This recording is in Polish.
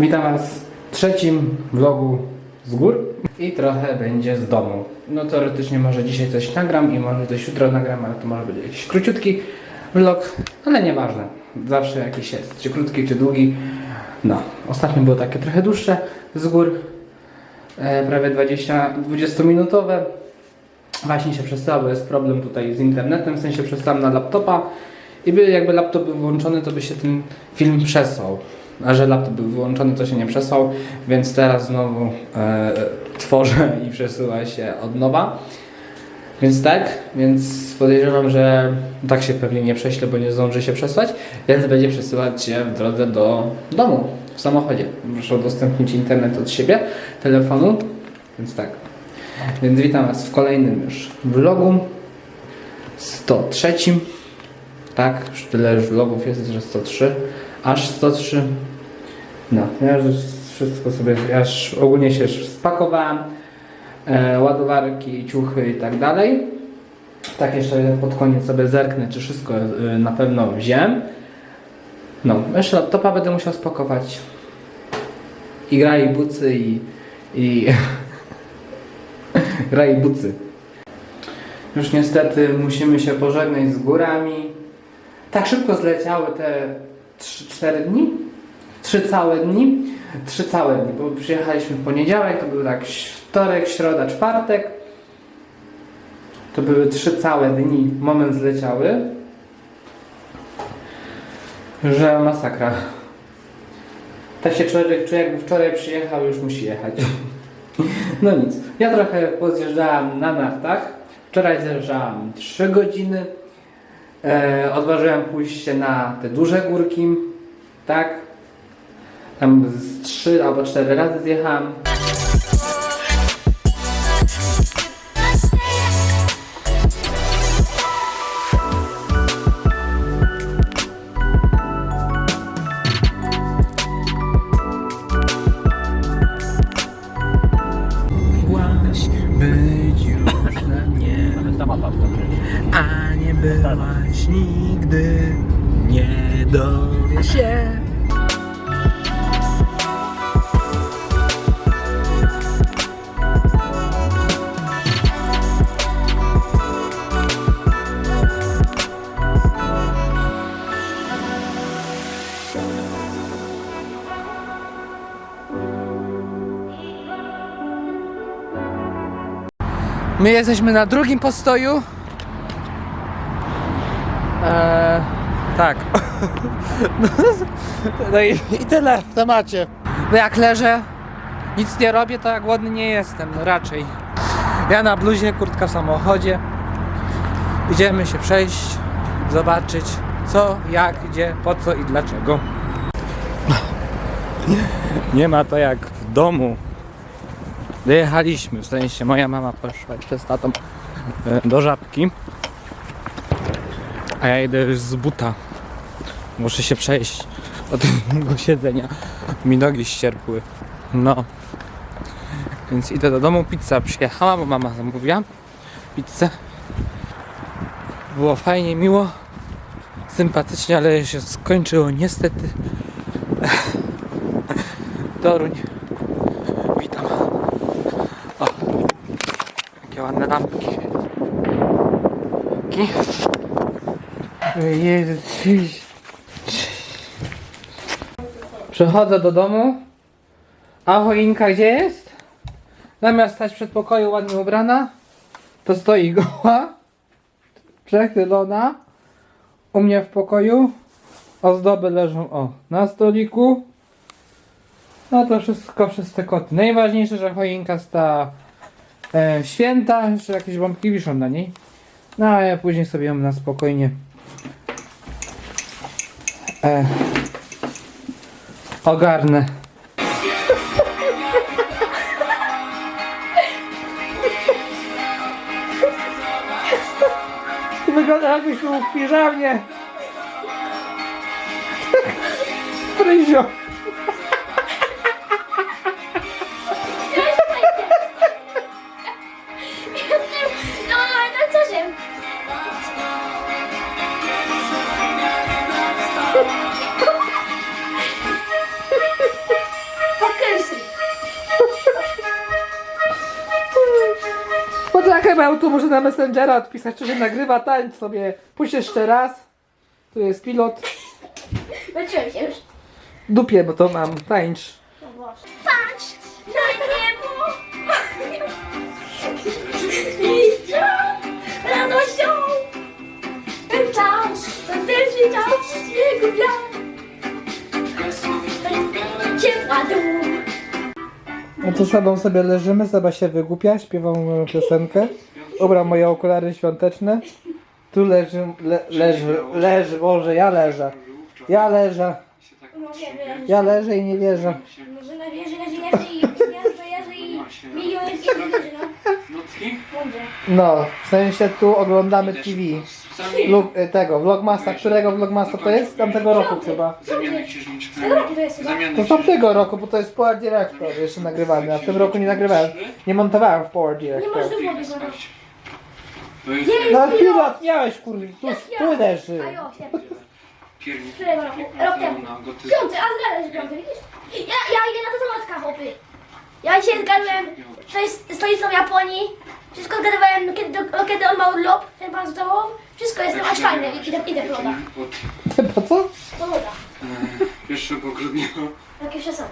Witam Was w trzecim vlogu z gór i trochę będzie z domu. No teoretycznie może dzisiaj coś nagram i może coś jutro nagram, ale to może będzie jakiś króciutki vlog, ale nieważne. Zawsze jakiś jest, czy krótki, czy długi. No, ostatnio było takie trochę dłuższe z gór, e, prawie 20, 20 minutowe. Właśnie się przestała, bo jest problem tutaj z internetem, w sensie przestałem na laptopa i by jakby laptop był włączony, to by się ten film przesłał. A że laptop był wyłączony, to się nie przesłał, więc teraz znowu e, tworzę i przesyła się od nowa. Więc tak, więc podejrzewam, że tak się pewnie nie prześlę, bo nie zdąży się przesłać, więc będzie przesyłać się w drodze do domu, w samochodzie. Muszę udostępnić internet od siebie, telefonu, więc tak. Więc witam Was w kolejnym już vlogu 103. Tak, już tyle już vlogów jest, że 103. Aż 103. No, ja już wszystko sobie, ja już ogólnie się już spakowałem. E, ładowarki, ciuchy i tak dalej. Tak jeszcze pod koniec sobie zerknę, czy wszystko e, na pewno wziąłem. No, jeszcze laptopa będę musiał spakować. I gra i bucy i... i gra i bucy. Już niestety musimy się pożegnać z górami. Tak szybko zleciały te 3-4 dni? 3 całe dni? 3 całe dni, bo przyjechaliśmy w poniedziałek, to był tak wtorek, środa, czwartek. To były 3 całe dni, moment zleciały. Że masakra. Tak się człowiek czuje, jakby wczoraj przyjechał, już musi jechać. No nic. Ja trochę pozjeżdżałem na nartach. Wczoraj zjeżdżałem 3 godziny. E, odważyłem pójść się na te duże górki. Tak. Tam z 3 albo 4 razy zjechałem. Być już na mnie. A nie byłaś nigdy, nie dowie się. My jesteśmy na drugim postoju. Eee, tak. No i, i tyle w temacie. No jak leżę, nic nie robię, to jak głodny nie jestem, no raczej. Ja na bluzie, kurtka w samochodzie. Idziemy się przejść, zobaczyć co, jak, gdzie, po co i dlaczego. Nie ma to jak w domu. Dojechaliśmy, w sensie moja mama poszła jeszcze z tatą e, do żabki. A ja idę już z buta. Muszę się przejść od tego siedzenia. Mi nogi ścierpły. No. Więc idę do domu. Pizza przyjechała, bo mama zamówiła pizzę. Było fajnie, miło, sympatycznie, ale się skończyło niestety. Toruń. Witam. O, ładne lampki. Ki. Jezu, czyś. Przechodzę do domu. A choinka gdzie jest? Zamiast stać przed pokoju ładnie ubrana, to stoi goła, przechylona. U mnie w pokoju ozdoby leżą o na stoliku. No to wszystko przez te koty. Najważniejsze, że choinka sta e, święta, jeszcze jakieś bombki wiszą na niej. No a ja później sobie ją na spokojnie e, ogarnę. Wygląda jakbyś był w piżamie. Fryzio. Chyba tu może na Messengera odpisać, czy się nagrywa, tańcz sobie. Pójdź jeszcze raz. Tu jest pilot. Zacząłem się już. Dupie, bo to mam. Tańcz. O Boże. Patrz na niebo! Liścia radością ten czas, fantastyczny czas jego gwiazd. Ciepła dół. No to sobą sobie leżymy, Seba się wygłupia, śpiewa moją piosenkę. Ubrał moje okulary świąteczne. Tu leży, le, leży, leży, Boże, ja leżę. Ja leżę. Ja leżę i nie wierzę. Może na wieży, leży, leży i i milion jest innych wieży, no. Nocki? No, w sensie tu oglądamy TV. Lub, y, tego, vlogmasa. Którego vlogmasa to jest? Z tamtego roku chyba. zamiany księżniczka. Tego roku to jest chyba. Zamiany To z tamtego roku, bo to jest Power Director jeszcze nagrywany, a w tym roku nie nagrywałem. Nie montowałem w Power Nie Director. wody, no. To jest Nie. No pilot, miałeś kurwa, tu, tu leży. A jo, świetnie. piernik. Którego roku? Rok temu. Piąty, a zgadza się piąty, widzisz? Ja, ja idę na to matka, chłopy. Ja dzisiaj zgadłem, to jest stolicą Japonii. Wszystko zgadywałem, kiedy, do, kiedy on ma urlop, ten pan z tobą. Wszystko jest aż fajne, idę, idę po lodach. Od Po co? Po lodach. e, 1 grudnia Jakie przesady.